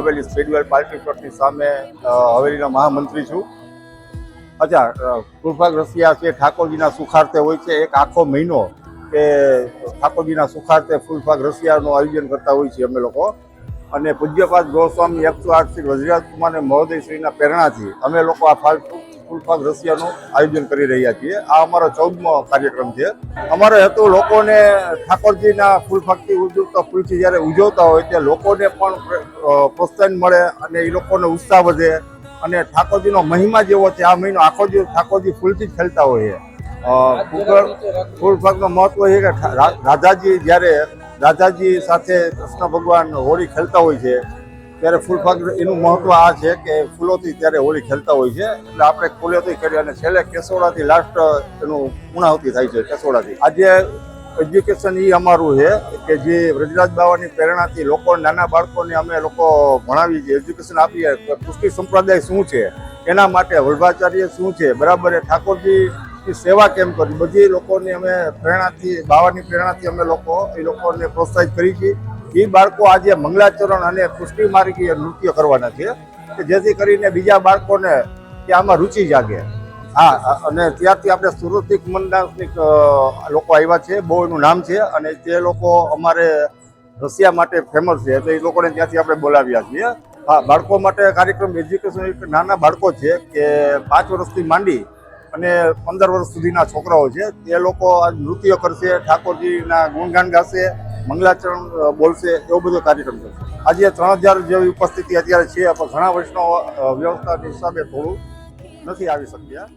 Haveli Speedwell party પ્લોટની સામે હવેલીના મહામંત્રી છું. અચ્છા અ, રસિયા છે ઠાકોરજીના સુખાર્થે હોય છે. એક આખો મહિનો કે ઠાકોરજીના સુખાર્થે ફૂલફાગ રસિયાનું આયોજન કરતા હોય છે અમે લોકો. અને પૂજ્યપાદ ગોસ્વામી એકસો આઠ શ્રી વજરાજ કુમાર મહોદય શ્રીના પ્રેરણાથી અમે લોકો આ ફાલ ફૂલફાગ રસિયાનું આયોજન કરી રહ્યા છીએ. આ અમારો ચૌદમો કાર્યક્રમ છે. અમારો હેતુ લોકોને ઠાકોરજીના ફૂલફાગથી ઉજવતા ફૂલથી જ્યારે ઉજવતા હોય ત્યારે લોકોને પણ પ્રોત્સાહન મળે અને એ લોકોનો ઉત્સાહ વધે અને ઠાકોરજીનો મહિમા જેવો છે. આ મહિનો આખો જે ઠાકોરજી ફૂલથી જ ખેલતા હોય છે ફૂલફાગનો મહત્વ એ કે રાધાજી જ્યારે રાધાજી સાથે કૃષ્ણ ભગવાન હોળી ખેલતા હોય છે ત્યારે ફૂલફાગ એનું મહત્વ આ છે કે ફૂલોથી ત્યારે હોળી ખેલતા હોય છે. એટલે આપણે ફૂલોથી ખેલીએ અને છેલ્લે કેસોડાથી લાસ્ટ એનું પૂર્ણાહુતિ થાય છે, કેસોડાથી. આજે એજ્યુકેશન એ અમારું છે કે જે વ્રજરાજ બાવાની પ્રેરણાથી લોકો, નાના બાળકોને અમે લોકો ભણાવીએ છીએ એજ્યુકેશન આપીએ પુષ્ટિ સંપ્રદાય શું છે? એના માટે વલ્ભાચાર્ય શું છે? બરાબર એ ઠાકોરજી સેવા કેમ કરી? બધી લોકોની અમે પ્રેરણાથી, બાવાની પ્રેરણાથી અમે લોકો, એ લોકોને પ્રોત્સાહિત કરી છીએ એ બાળકો આજે મંગલાચરણ અને પુષ્ટિ માર્ગીય નૃત્ય કરવાના છે કે જેથી કરીને બીજા બાળકોને કે આમાં રુચિ જાગે. હા અને ત્યારથી આપણે સુરતથી કુમનદાસની લોકો આવ્યા છે, બહુ એનું નામ છે અને તે લોકો અમારે રશિયા માટે ફેમસ છે, તો એ લોકોને ત્યાંથી આપણે બોલાવ્યા છીએ. હા, બાળકો માટે કાર્યક્રમ એજ્યુકેશન એક નાના બાળકો છે કે પાંચ વર્ષથી માંડી અને પંદર વર્ષ સુધીના છોકરાઓ છે. તે લોકો નૃત્ય કરશે, ઠાકોરજીના ગુણગાન ગાશે મંગલાચરણ બોલશે, એવો બધો કાર્યક્રમ છે. આજે ત્રણ હજાર જેવી ઉપસ્થિતિ અત્યારે છે, પણ ઘણા વર્ષનો વ્યવસ્થાના હિસાબે થોડું નથી આવી શક્યા.